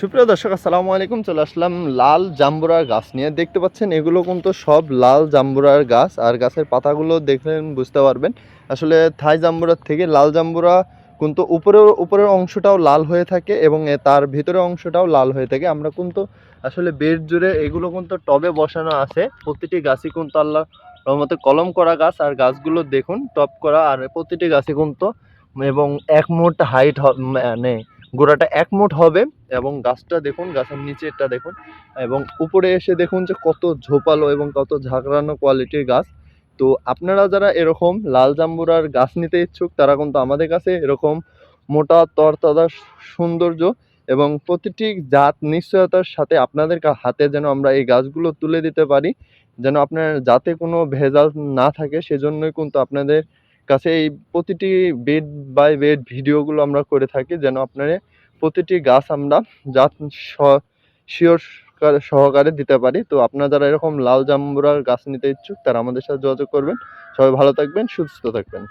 সুপ্রিয় দর্শক, আসসালামু আলাইকুম। চলে আসলাম লাল জাম্বুরার গাছ নিয়ে। দেখতে পাচ্ছেন, এগুলো কিন্তু সব লাল জাম্বুরার গাছ। আর গাছের পাতাগুলো দেখলেন বুঝতে পারবেন। আসলে থাই জাম্বুরার থেকে লাল জাম্বুরা কিন্তু উপরের উপরের অংশটাও লাল হয়ে থাকে এবং তার ভিতরের অংশটাও লাল হয়ে থাকে। আমরা কিন্তু আসলে বেড জুড়ে এগুলো কিন্তু টবে বসানো আছে। প্রতিটি গাছই কিন্তু আল্লাহ রহমতে কলম করা গাছ। আর গাছগুলো দেখুন, টপ করা। আর প্রতিটি গাছই কিন্তু এবং এক মুট হাইট মানে গোড়াটা এক মুঠ হবে এবং গাছটা দেখুন, গাছের নিচেরটা দেখুন এবং উপরে এসে দেখুন যে কত ঝোপালো এবং কত ঝাঁকড়ানো কোয়ালিটির গাছ। তো আপনারা যারা এরকম লাল জাম্বুরার গাছ নিতে ইচ্ছুক, তারা কিন্তু আমাদের কাছে এরকম মোটা, তরতাজা, সৌন্দর্য এবং প্রতিটি জাত নিশ্চয়তার সাথে আপনাদের হাতে যেন আমরা এই গাছগুলো তুলে দিতে পারি। যেন আপনার যাতে কোনো ভেজাল না থাকে, সেজন্যই কিন্তু আপনাদের কাছে এই প্রতিটি বেড বাই বেড ভিডিওগুলো আমরা করে থাকি যেন আপনারা প্রতিটি গাছ আমরা জাত শিওর সহকারে দিতে পারি। তো আপনারা যারা এরকম লাল জাম্বুরার গাছ নিতে ইচ্ছুক তারা আমাদের সাথে যোগাযোগ করবেন। সবাই ভালো থাকবেন, সুস্থ থাকবেন।